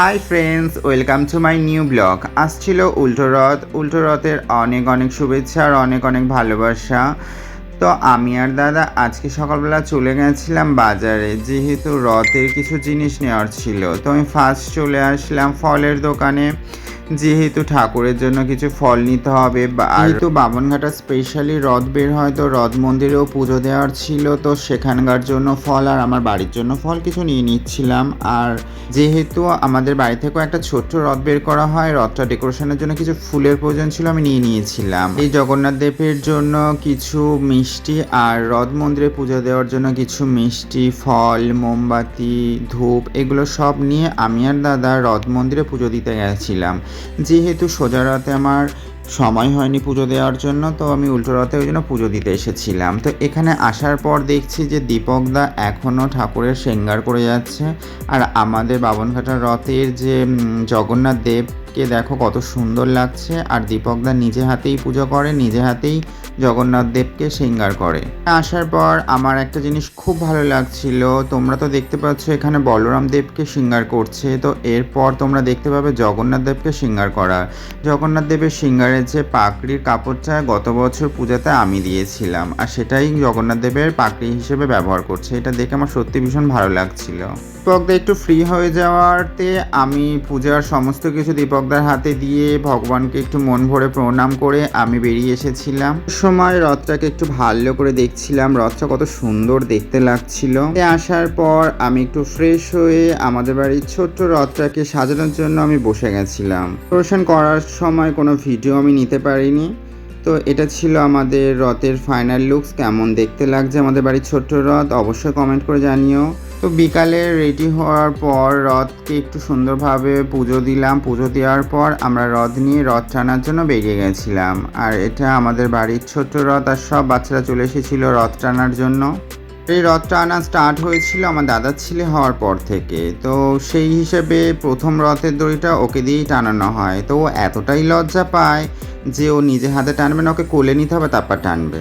Hi friends welcome to my new blog আসছিল উল্টো রথ। উল্টো রথের অনেক অনেক শুভেচ্ছা আর অনেক অনেক ভালোবাসা। তো আমি আর দাদা আজকে সকালবেলা চলে গেছিলাম বাজারে। যেহেতু রথের কিছু জিনিস নেওয়ার ছিল, তো আমি ফার্স্ট চলে আসলাম ফলের দোকানে। যেহেতু ঠাকুরের জন্য কিছু ফল নিতে হবে বা যেহেতু বামনঘাটা স্পেশালি রথ বের হয় তো রথ মন্দিরেও পুজো দেওয়ার ছিল তো সেখানকার জন্য ফল আর আমার বাড়ির জন্য ফল কিছু নিয়ে নিচ্ছিলাম। আর যেহেতু আমাদের বাড়ি থেকেও একটা ছোট্ট রথ বের করা হয় রথটা ডেকোরেশনের জন্য কিছু ফুলের প্রয়োজন ছিল আমি নিয়ে নিয়েছিলাম। এই জগন্নাথ দেবের জন্য কিছু মিষ্টি আর রথ মন্দিরে পুজো দেওয়ার জন্য কিছু মিষ্টি ফল মোমবাতি ধূপ এগুলো সব নিয়ে আমি আর দাদা রথ মন্দিরে পুজো দিতে গেছিলাম। যেহেতু সোজা রাতে আমার সময় হয়নি পুজো দেওয়ার জন্য, তো আমি উল্টো রাতে ওই জন্য পুজো দিতে এসেছিলাম। তো এখানে আসার পর দেখছি যে দীপকদা এখনও ঠাকুরের শৃঙ্গার করে যাচ্ছে। আর আমাদের বাবনঘাটার রথের যে জগন্নাথ জগন্নাথ দেবকে দেখো কত সুন্দর লাগছে। আর দীপকদা নিজে হাতেই পুজো করে, নিজে হাতেই জগন্নাথ দেবকে শৃঙ্গার করে। আসার পর আমার একটা জিনিস খুব ভালো লাগছিল। তোমরা তো দেখতে পাচ্ছ এখানে বলরাম দেবকে শৃঙ্গার করছে। তো এরপর তোমরা দেখতে পাবে জগন্নাথ দেবকে শৃঙ্গার করা। জগন্নাথ দেবের শৃঙ্গারের যে পাকড়ির কাপড়টা গত বছর পূজাতে আমি দিয়েছিলাম। আর সেটাই জগন্নাথ দেবের পাকড়ি হিসেবে ব্যবহার করছে। এটা দেখে আমার সত্যি ভীষণ ভালো লাগছিল। দীপকদা একটু ফ্রি হয়ে যাওয়াতে আমি পূজার সমস্ত কিছু দীপকদার হাতে দিয়ে ভগবানকে একটু মন ভরে প্রণাম করে আমি বেরিয়ে এসেছিলাম। সময় রথটাকে একটু ভালো করে দেখছিলাম। রথটা কত সুন্দর দেখতে লাগছিল। আসার পর আমি একটু ফ্রেশ হয়ে আমাদের বাড়ির ছোট্ট রথটাকে সাজানোর জন্য আমি বসে গেছিলাম। ডেকোরেশন করার সময় কোনো ভিডিও আমি নিতে পারিনি। তো এটা ছিল আমাদের রথের ফাইনাল লুকস কেমন দেখতে লাগছে আমাদের বাড়ির ছোট্ট রথ? অবশ্যই কমেন্ট করে জানিও। তো বিকালে রেডি হওয়ার পর রথকে একটু সুন্দরভাবে পুজো দিলাম। পুজো দেওয়ার পর আমরা রথ নিয়ে রথ টানার জন্য বেরিয়ে গেছিলাম। আর এটা আমাদের বাড়ির ছোট্ট রথ আর সব বাচ্চারা চলে এসেছিল রথ টানার জন্য। এই রথটা আনা স্টার্ট হয়েছিল আমার দাদার ছেলে হওয়ার পর থেকে। তো সেই হিসেবে প্রথম রথের দড়িটা ওকে দিয়েই টানানো হয়। তো ও এতটাই লজ্জা পায় যে ও নিজে হাতে টানবে না, ওকে কোলে নিতে হবে, তারপর টানবে।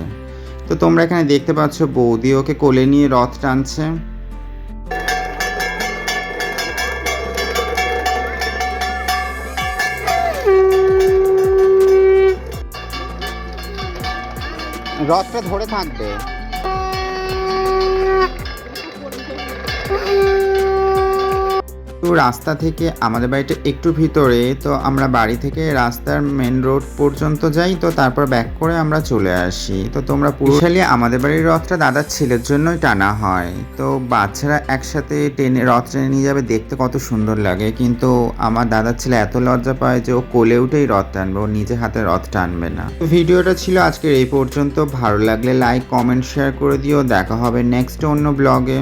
তো তোমরা এখানে দেখতে পাচ্ছ বৌদি ওকে কোলে নিয়ে রথ টানছে। রথটা ধরে থাকবে। তো রাস্তা থেকে আমাদের বাড়িটা একটু ভিতরে, তো আমরা বাড়ি থেকে রাস্তার মেন রোড পর্যন্ত যাই, তো তারপর ব্যাক করে আমরা চলে আসি। তো তোমরা পুরুষালি আমাদের বাড়ির রথটা দাদার ছেলের জন্যই টানা হয়। তো বাচ্চারা একসাথে টেনে, রথ টেনে নিয়ে যাবে, দেখতে কত সুন্দর লাগে। কিন্তু আমার দাদার ছেলে এত লজ্জা পায় যে ও কোলে উঠেই রথ টানবে, ও নিজে হাতে রথ টানবে না। ভিডিওটা ছিল আজকের এই পর্যন্ত। ভালো লাগলে লাইক কমেন্ট শেয়ার করে দিও। দেখা হবে নেক্সট অন্য ব্লগে